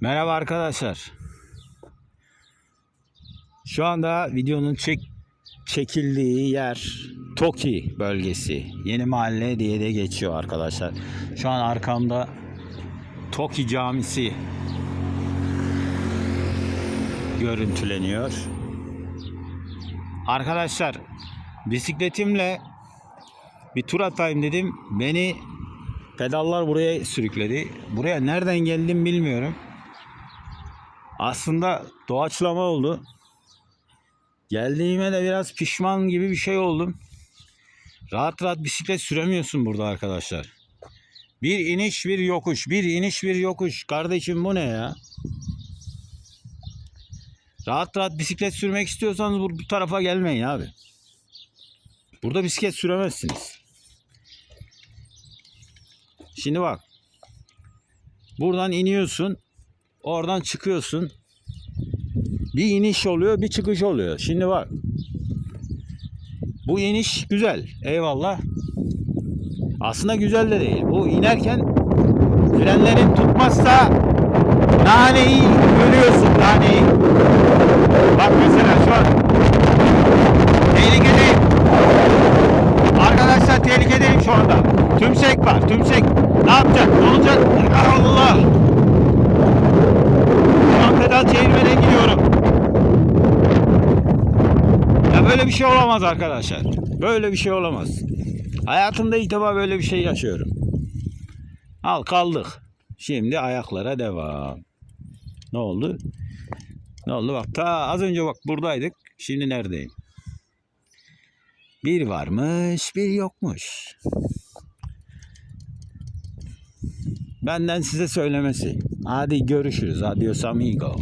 Merhaba arkadaşlar. Şu anda videonun çek çekildiği yer Toki bölgesi. Yeni mahalle diye de geçiyor arkadaşlar. Şu an arkamda Toki Camisi görüntüleniyor. Arkadaşlar bisikletimle bir tur atayım dedim. Beni pedallar buraya sürükledi. Buraya nereden geldim bilmiyorum. Aslında doğaçlama oldu. Geldiğime de biraz pişman gibi bir şey oldum. Rahat rahat bisiklet süremiyorsun burada arkadaşlar. Bir iniş bir yokuş, bir iniş bir yokuş. Kardeşim bu ne ya? Rahat rahat bisiklet sürmek istiyorsanız bu, bu tarafa gelmeyin abi. Burada bisiklet süremezsiniz. Şimdi bak. Buradan iniyorsun. Oradan çıkıyorsun. Bir iniş oluyor, bir çıkış oluyor. Şimdi bak. Bu iniş güzel. Eyvallah. Aslında güzel de değil. Bu inerken frenlerin tutmazsa naneyi görüyorsun naneyi. Bak mesela şu an tehlikedeyim. Arkadaşlar tehlikedeyim şu anda. Tümsek var, tümsek. Ne yapacak? Pedal çevirmeden gidiyorum. Ya böyle bir şey olamaz arkadaşlar. Böyle bir şey olamaz. Hayatımda ilk defa böyle bir şey yaşıyorum. Al kaldık. Şimdi ayaklara devam. Ne oldu? Ne oldu? Bak ta az önce bak buradaydık. Şimdi neredeyim? Bir varmış, bir yokmuş. Benden size söylemesi. Hadi görüşürüz. Adios amigo.